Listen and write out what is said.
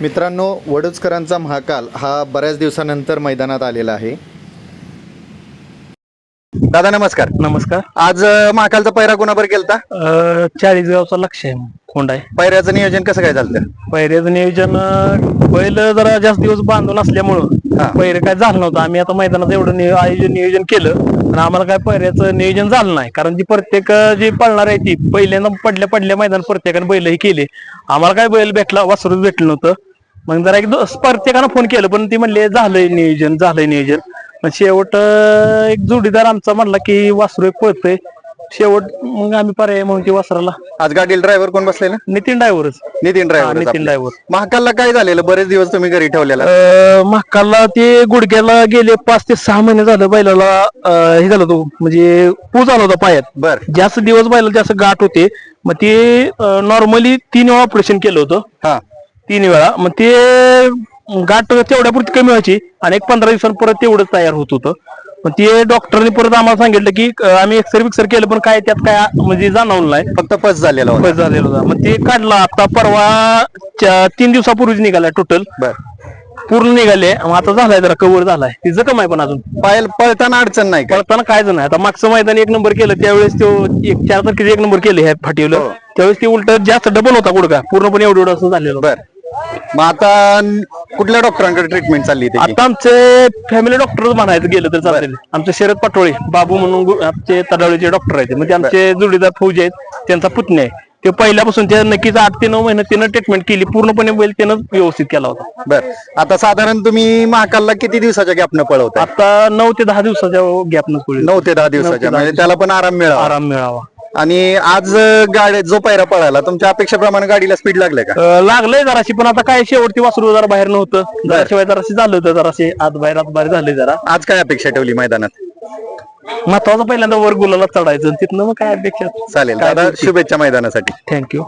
मित्रांनो वडूजकरांचा महाकाल हा बऱ्याच दिवसानंतर मैदानात आलेला आहे. दादा नमस्कार. नमस्कार. आज अ, महाकालचा पैरा कोणाबर गेलता? अ, चाळीसगावचा लक्ष आहे कोंड आहे. पैऱ्याचं नियोजन कसं काय झालं पैऱ्याचं नियोजन अ, बैल जरा जास्त दिवस बांधून. असल्यामुळं पैरे काय झालं नव्हतं. आम्ही आता मैदानात एवढं नियो- आयोजन नियोजन केलं आणि आम्हाला काय पैऱ्याचं नियोजन झालं नाही. कारण जी प्रत्येक अ, जी पळणार आहे ती पहिल्यांदा पडल्या पडल्या मैदान प्रत्येकाने बैलही केले. आम्हाला काय बैल भेटला वासरूच भेटलं नव्हतं. मग जरा एक दो- प्रत्येकानं फोन केलं पण ती म्हणले झालंय नियोजन झालंय नियोजन. पण शेवट एक जोडीदार आमचा म्हणला की वासरू एक पळतंय. शेवट मग आम्ही पर्याय म्हणून ती वासराला. आज गाडीला ड्रायव्हर कोण बसलेला? नितीन ड्रायव्हरच नितीन ड्रायव्हर नितीन ड्रायव्हर महाकालला काय झालेलं? बरेच दिवस तुम्ही घरी ठेवलेला. महाकालला ते गुडघ्याला गेले पाच ते सहा महिने झालं बैलाला अं, हे झालं तो म्हणजे पूज आला होता पायात. बर. जास्त दिवस बैलाला जास्त गाठ होते. मग ते नॉर्मली तीन वेळा ऑपरेशन केलं होतं. हा. तीन वेळा. मग ते गाठ तेवढ्यापुरती कमी व्हायची आणि एक पंधरा दिवसांनी परत तेवढंच तयार होत होतं. मग ते डॉक्टरने परत आम्हाला सांगितलं की आम्ही एक्सरे बिक्सर केलं पण काय त्यात काय म्हणजे जाणवलं नाही. फक्त पस झालेला होता. बस झालेलं होता. मग ते काढला. आता परवा तीन दिवसापूर्वीच निघाला टोटल बर. पूर्ण निघाले. मग आता झालाय जरा कव्हर झालाय. ती जखम आहे पण अजून. पायल पळताना अडचण नाही पळताना काय नाही. आता मागचं मैदान एक नंबर केलं त्यावेळेस तो एक चार तारखेचं एक नंबर केले ह्या फाटीवलं त्यावेळेस ते उलट जास्त डबल होता गुडघा. पूर्णपणे एवढं एवढं असं झालेलं. बर. मग आता न- कुठल्या डॉक्टरांकडे ट्रीटमेंट चालली त्याची? आता आमचे फॅमिली डॉक्टर म्हणायचं गेलं तर चालतील आमचे शरद पाटोळे बाबू म्हणून गु- आमचे तडावळीचे डॉक्टर आहेत. म्हणजे आमचे जोडीदार फौजी आहेत. त्यांचा पुतण्या आहे. ते पहिल्यापासून ते नक्कीच आठ ते नऊ महिने त्यानं ट्रीटमेंट केली. पूर्णपणे बैल त्यानं व्यवस्थित केला होता. बर. आता साधारण तुम्ही महाकालला किती दिवसाच्या गॅपनं पळवता आता नऊ ते दहा दिवसाच्या गॅपनं नऊ ते दहा दिवसाच्या. म्हणजे त्याला पण आराम मिळावा. आराम मिळावा. आणि आज गाडी जो पैरा पळाला तुमच्या अपेक्षेप्रमाणे गाडीला स्पीड लागले का? लागलंय जराशी पण आता काय शेवटची वासरू जरा बाहेर नव्हतं. जरा शिवाय जराशी झालं होतं जराशी आत बाहेर आत बाहेर झाले जरा. आज काय अपेक्षा ठेवली मैदानात? महत्वाचं पहिल्यांदा वर गुलाला चढायचं तिथनं मग काय अपेक्षा? चालेल. दादा शुभेच्छा मैदानासाठी. थँक्यू